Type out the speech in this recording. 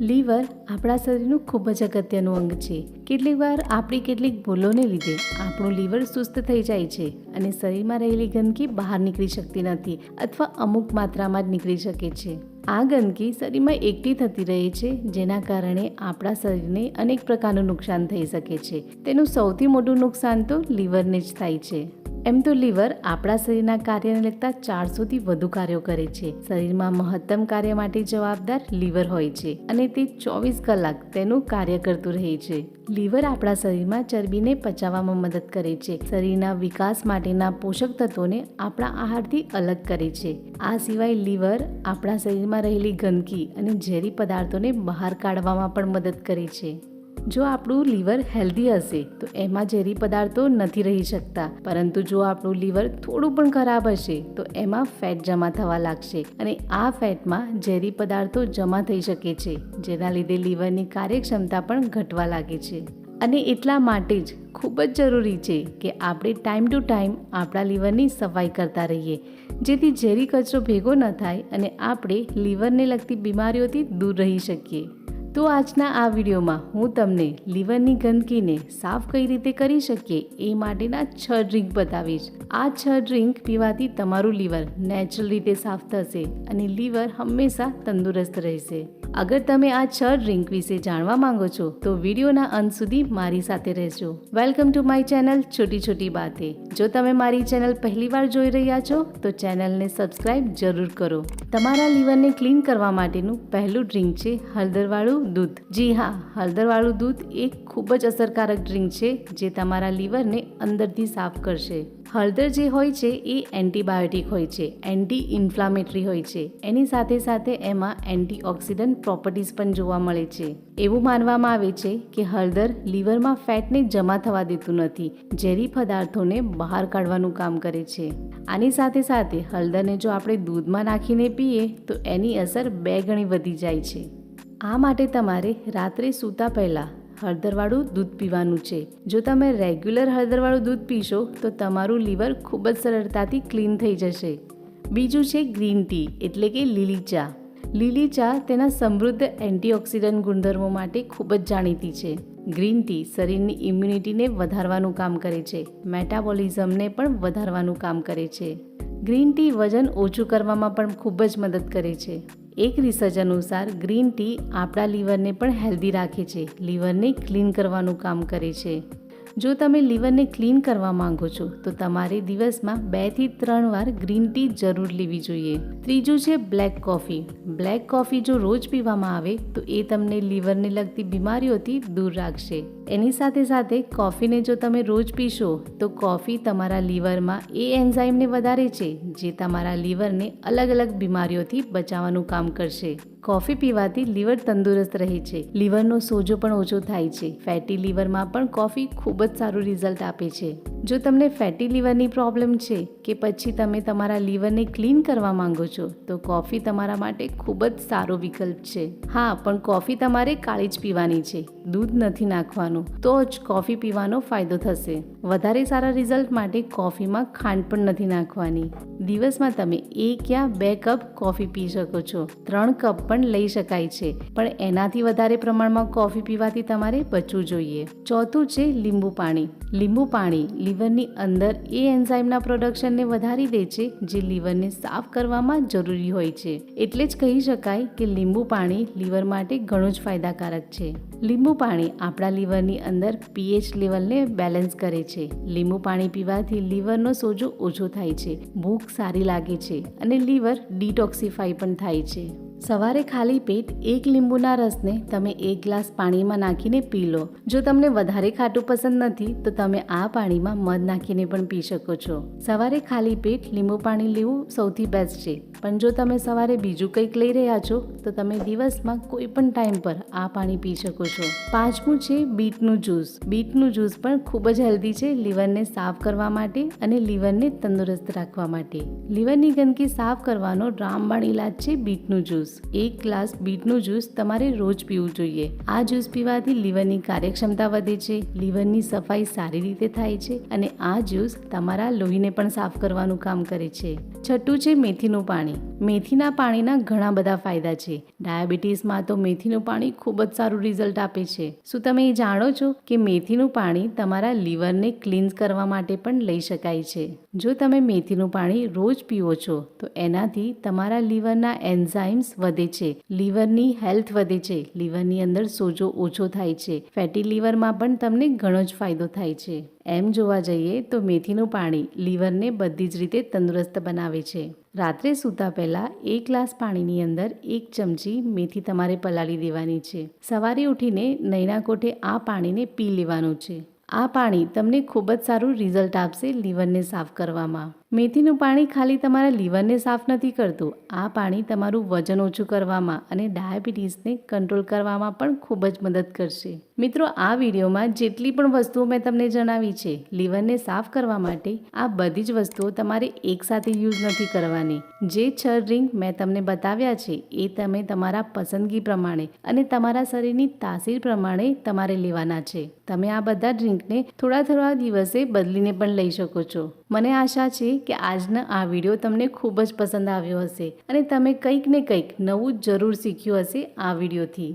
Liver આપણા શરીરનું ખૂબ જ અગત્યનું અંગ છે. કેટલીક વાર આપણી કેટલીક ભૂલોને લીધે આપણું લીવર સુસ્ત થઈ જાય છે અને શરીરમાં રહેલી ગંદકી બહાર નીકળી શકતી નથી અથવા અમુક માત્રામાં જ નીકળી શકે છે. આ ગંદકી શરીરમાં એકઠી થતી રહે છે, જેના કારણે આપણા શરીરને અનેક પ્રકારનું નુકસાન થઈ શકે છે. તેનું સૌથી મોટું નુકસાન તો લીવરને જ થાય છે. એમ તો લીવર આપણા શરીરના કાર્યને લગતા ચારસોથી વધુ કાર્યો કરે છે. શરીરમાં મહત્તમ કાર્ય માટે જવાબદાર લીવર હોય છે અને તે ચોવીસ કલાક તેનું કાર્ય કરતું રહે છે. લીવર આપણા શરીરમાં ચરબીને પચાવવામાં મદદ કરે છે. શરીરના વિકાસ માટેના પોષક તત્વોને આપણા આહારથી અલગ કરે છે. આ સિવાય લીવર આપણા શરીરમાં રહેલી ગંદકી અને ઝેરી પદાર્થોને બહાર કાઢવામાં પણ મદદ કરે છે. જો આપણું લીવર હેલ્ધી હશે, તો એમાં ઝેરી પદાર્થો નથી રહી શકતા. પરંતુ જો આપણું લીવર થોડું પણ ખરાબ હશે, તો એમાં ફેટ જમા થવા લાગશે અને આ ફેટમાં ઝેરી પદાર્થો જમા થઈ શકે છે, જેના લીધે લીવરની કાર્યક્ષમતા પણ ઘટવા લાગે છે. અને એટલા માટે જ ખૂબ જ જરૂરી છે કે આપણે ટાઈમ ટુ ટાઈમ આપણા લીવરની સફાઈ કરતા રહીએ, જેથી ઝેરી કચરો ભેગો ન થાય અને આપણે લીવરને લગતી બીમારીઓથી દૂર રહી શકીએ. તો આજના આ વિડીયોમાં હું તમને લીવરની ગંદકીને સાફ કઈ રીતે કરી શકીએ એ માટેના છ ડ્રિંક બતાવીશ. આ છ ડ્રિંક પીવાથી તમારું લીવર નેચરલ રીતે સાફ થશે અને લીવર હંમેશા તંદુરસ્ત રહેશે. અગર તમે આ છ ડ્રિંક વિશે જાણવા માંગો છો, તો વિડીયોના અંત સુધી મારી સાથે રહેજો. વેલકમ ટુ માય ચેનલ છોટી છોટી બાતે જો તમે મારી ચેનલ પહેલીવાર જોઈ રહ્યા છો, તો ચેનલને સબસ્ક્રાઇબ જરૂર કરો. તમારા લીવરને ક્લીન કરવા માટેનું પહેલું ડ્રિંક છે હળદરવાળું દૂધ. જી હા, હળદરવાળું દૂધ એક ખૂબ જ અસરકારક ડ્રિંક છે, જે તમારા લીવરને અંદરથી સાફ કરશે. હળદર જે હોય છે એ એન્ટીબાયોટિક હોય છે એન્ટી ઇન્ફ્લામેટરી હોય છે. એની સાથે સાથે એમાં એન્ટીઓક્સિડન્ટ પ્રોપર્ટીઝ પણ જોવા મળે છે. એવું માનવામાં આવે છે કે હળદર લીવરમાં ફેટને જમા થવા દેતું નથી, ઝેરી પદાર્થોને બહાર કાઢવાનું કામ કરે છે. આની સાથે સાથે હળદરને જો આપણે દૂધમાં નાખીને પીએ, તો એની અસર બે ગણી વધી જાય છે. આ માટે તમારે રાત્રે સૂતા પહેલાં હળદરવાળું દૂધ પીવાનું છે. જો તમે રેગ્યુલર હળદરવાળું દૂધ પીશો, તો તમારું લીવર ખૂબ જ સરળતાથી ક્લીન થઈ જશે. બીજું છે ગ્રીન ટી, એટલે કે લીલી ચા. લીલી ચા તેના સમૃદ્ધ એન્ટીઓક્સિડન્ટ ગુણધર્મો માટે ખૂબ જ જાણીતી છે. ગ્રીન ટી શરીરની ઇમ્યુનિટીને વધારવાનું કામ કરે છે, મેટાબોલિઝમને પણ વધારવાનું કામ કરે છે. ગ્રીન ટી વજન ઓછું કરવામાં પણ ખૂબ જ મદદ કરે છે. એક રિસર્ચ અનુસાર ગ્રીન ટી આપણા લીવરને પણ હેલ્ધી રાખે છે. લીવરને ક્લીન કરવાનું કામ કરે છે. જો તમે લીવરને ક્લીન કરવા માંગો છો, તો તમારે દિવસમાં બેથી ત્રણ વાર ગ્રીન ટી જરૂર લેવી જોઈએ. ત્રીજું છે બ્લેક કોફી. બ્લેક કોફી જો રોજ પીવામાં આવે, તો એ તમને લીવરને લગતી બીમારીઓથી દૂર રાખશે. એની સાથે સાથે કોફીને જો તમે રોજ પીશો, તો કોફી તમારા લીવરમાં એ એન્ઝાઇમને વધારે છે, જે તમારા લીવરને અલગ અલગ બીમારીઓથી બચાવવાનું કામ કરશે. કોફી પીવાથી લીવર તંદુરસ્ત રહે છે. લીવરનો સોજો પણ ઓછો થાય છે. ફેટી લીવરમાં પણ કોફી ખૂબ જ સારું રિઝલ્ટ આપે છે. જો તમને ફેટી લીવરની પ્રોબ્લેમ છે કે પછી તમે તમારા લીવરને ક્લીન કરવા માંગો છો, તો કોફી તમારા માટે ખૂબ જ સારો વિકલ્પ છે. હા, પણ કોફી તમારે કાળી જ પીવાની છે. દૂધ નથી નાખવાનું, તો જ કોફી પીવાનો ફાયદો થશે. વધારે સારા રિઝલ્ટ માટે કોફીમાં ખાંડ પણ નથી નાખવાની. દિવસમાં તમે એક યા બે કપ કોફી પી શકો છો. ત્રણ કપ પણ લઈ શકાય છે. પણ એનાથી વધારે પ્રમાણમાં કોફી પીવાથી તમારે બચવું જોઈએ. ચોથું છે લીંબુ પાણી. લીંબુ પાણી લીવરની અંદર એ એન્ઝાઇમના પ્રોડક્શનને વધારી દે છે જે લીવરને સાફ કરવામાં જરૂરી હોય છે. એટલે જ કહી શકાય કે લીંબુ પાણી લીવર માટે ઘણું જ ફાયદાકારક છે. લીંબુ પાણી આપણા લીવરની અંદર પીએચ લેવલને બેલેન્સ કરે છે. લીંબુ પાણી પીવાથી લીવરનો સોજો ઓછો થાય છે. ભૂખ સારી લાગે છે અને લીવર ડિટોક્સિફાઈ પણ થાય છે. સવારે ખાલી પેટ એક લીંબુના રસને તમે એક ગ્લાસ પાણીમાં નાખીને પી લો. જો તમને વધારે ખાટું પસંદ નથી, તો તમે આ પાણીમાં મધ નાખીને પણ પી શકો છો. સવારે ખાલી પેટ લીંબુ પાણી લેવું સૌથી બેસ્ટ છે. પણ જો તમે સવારે બીજું કંઈક લઈ રહ્યા છો, તો તમે દિવસમાં કોઈ પણ ટાઈમ પર આ પાણી પી શકો છો. પાંચમું છે બીટનું જ્યુસ બીટનું જ્યુસ પણ ખૂબ જ હેલ્ધી છે લીવરને સાફ કરવા માટે અને લીવરને તંદુરસ્ત રાખવા માટે. લીવરની ગંદકી સાફ કરવાનો રામબાણ ઇલાજ છે બીટનું જ્યુસ એક ગ્લાસ બીટનું જ્યુસ તમારે રોજ પીવું જોઈએ. આ જ્યુસ પીવાથી લીવરની કાર્યક્ષમતા વધે છે, લીવરની સફાઈ સારી રીતે થાય છે અને આ જ્યુસ તમારા લોહીને પણ સાફ કરવાનું કામ કરે છે. છઠ્ઠું છે મેથીનું પાણી. મેથીના પાણીના ઘણા બધા ફાયદા છે. ડાયાબિટીસમાં તો મેથીનું પાણી ખૂબ જ સારું રિઝલ્ટ આપે છે. શું તમે એ જાણો છો કે મેથીનું પાણી તમારા લીવરને ક્લીન્સ કરવા માટે પણ લઈ શકાય છે? જો તમે મેથીનું પાણી રોજ પીવો છો, તો એનાથી તમારા લીવરના એન્ઝાઇમ્સ વધે છે. લીવરની હેલ્થ વધે છે. લીવરની અંદર સોજો ઓછો થાય છે. ફેટી લીવરમાં પણ તમને ઘણો જ ફાયદો થાય છે. એમ જોવા જઈએ તો મેથીનું પાણી લીવરને બધી જ રીતે તંદુરસ્ત બનાવે છે. રાત્રે સૂતા પહેલાં એક ગ્લાસ પાણીની અંદર એક ચમચી મેથી તમારે પલાળી દેવાની છે. સવારે ઉઠીને નૈના કોઠે આ પાણીને પી લેવાનું છે. આ પાણી તમને ખૂબ જ સારું રિઝલ્ટ આપશે લીવરને સાફ કરવામાં. મેથીનું પાણી ખાલી તમારા લીવરને સાફ નથી કરતું. આ પાણી તમારું વજન ઓછું કરવામાં અને ડાયાબિટીસને કંટ્રોલ કરવામાં પણ ખૂબ જ મદદ કરશે. મિત્રો, આ વિડીયોમાં જેટલી પણ વસ્તુઓ મેં તમને જણાવી છે, લીવરને સાફ કરવા માટે આ બધી જ વસ્તુઓ તમારે એકસાથે યુઝ નથી કરવાની. જે છ ડ્રિંક મેં તમને બતાવ્યા છે, એ તમે તમારા પસંદગી પ્રમાણે અને તમારા શરીરની તાસીર પ્રમાણે તમારે લેવાના છે. તમે આ બધા ડ્રિંકને થોડા થોડા દિવસે બદલીને પણ લઈ શકો છો. મને આશા છે કે આજનો આ વીડિયો તમને ખૂબ જ પસંદ આવ્યો હશે અને તમે કંઈક ને કંઈક નવું જરૂર શીખ્યું હશે આ વિડીયોથી.